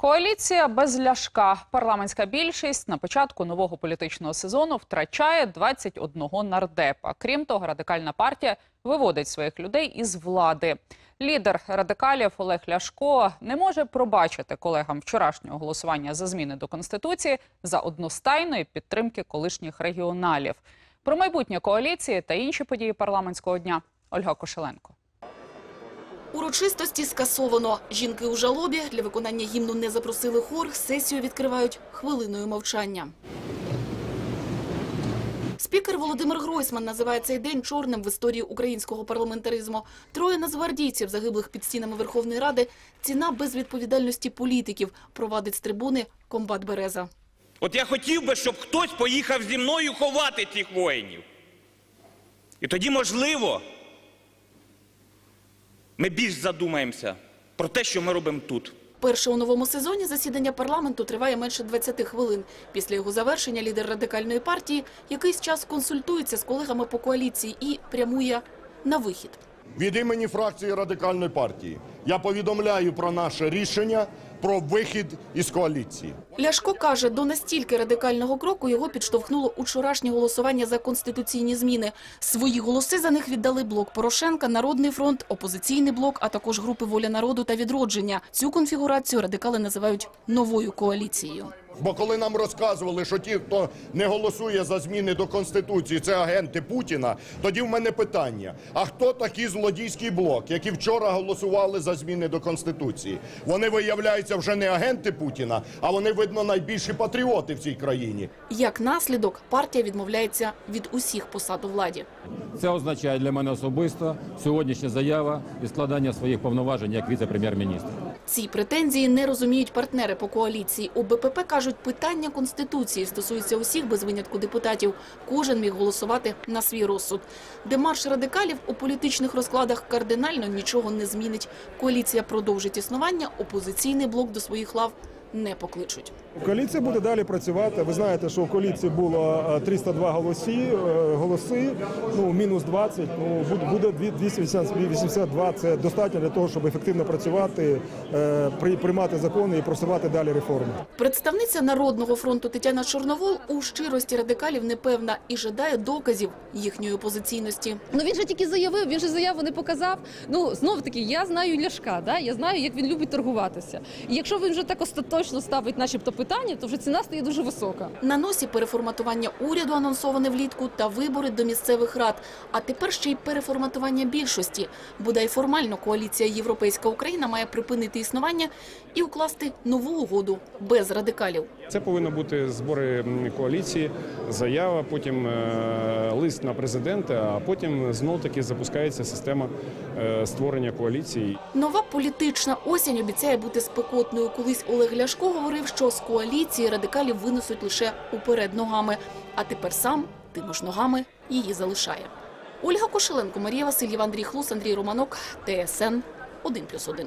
Коаліція без ляшка. Парламентська більшість на початку нового політичного сезону втрачає 21 нардепа. Крім того, радикальна партія виводить своїх людей із влади. Лідер радикалів Олег Ляшко не може пробачити колегам вчорашнього голосування за зміни до конституції за одностайної підтримки колишніх регіоналів. Про майбутнє коаліції та інші події парламентського дня Ольга Кошеленко. Урочистості скасовано. Жінки у жалобі для виконання гімну не запросили хор. Сесію відкривають хвилиною мовчання. Спікер Володимир Гройсман називає цей день чорним в історії українського парламентаризму. Троє нацгвардійців, загиблих під стінами Верховної Ради, ціна безвідповідальності політиків, провадить з трибуни комбат Береза. От я хотів би, щоб хтось поїхав зі мною ховати цих воїнів. І тоді, можливо, ми більш задумаємося про те, що ми робимо тут. Перше у новому сезоні засідання парламенту триває менше 20 хвилин. Після його завершення лідер радикальної партії якийсь час консультується з колегами по коаліції і прямує на вихід. Від імені фракції радикальної партії я повідомляю про наше рішення про вихід із коаліції. Ляшко каже, до настільки радикального кроку його підштовхнуло учорашнє голосування за конституційні зміни. Свої голоси за них віддали блок Порошенка, Народний фронт, опозиційний блок, а також групи Воля народу та відродження. Цю конфігурацію радикали називають новою коаліцією. Бо коли нам розказували, що ті, хто не голосує за зміни до Конституції, це агенти Путіна, тоді в мене питання, а хто такий злодійський блок, які вчора голосували за зміни до Конституції? Вони, виявляються, вже не агенти Путіна, а вони, видно, найбільші патріоти в цій країні. Як наслідок, партія відмовляється від усіх посад у владі. Це означає для мене особисто сьогоднішня заява і складання своїх повноважень як віце-прем'єр-міністра. Ці претензії не розуміють партнери по коаліції. У БПП кажуть, питання Конституції стосується усіх без винятку депутатів. Кожен міг голосувати на свій розсуд. Демарш радикалів у політичних розкладах кардинально нічого не змінить. Коаліція продовжить існування, опозиційний блок до своїх лав не покличуть. Коаліція буде далі працювати. Ви знаєте, що у коаліції було е, 302 голоси, е, голоси, ну мінус 20, ну буде- буде 282. Це достатньо для того, щоб ефективно працювати, е, при- приймати закони і просувати далі реформи. Представниця Народного фронту Тетяна Чорновол у щирості радикалів не певна і жадає доказів їхньої опозиційності. Ну він же тільки заявив, він же заяву не показав. Ну знов таки, я знаю Ляшка, да? я знаю, як він любить торгуватися. І якщо він вже так остаточно ставить, начебто, питання, то вже ціна стає дуже висока. На носі переформатування уряду анонсоване влітку та вибори до місцевих рад. А тепер ще й переформатування більшості. Бодай формально коаліція Європейська Україна має припинити існування і укласти нову угоду без радикалів. Це повинні бути збори коаліції, заява, потім е, лист на президента, а потім знов таки запускається система е, створення коаліції. Нова політична осінь обіцяє бути спекотною. Колись Олег Ляшко говорив, що з коаліції радикалів винесуть лише уперед ногами. А тепер сам тими ж ногами її залишає. Ольга Кошеленко, Марія Васильєва, Андрій Хлус, Андрій Романок, ТСН 1+,1.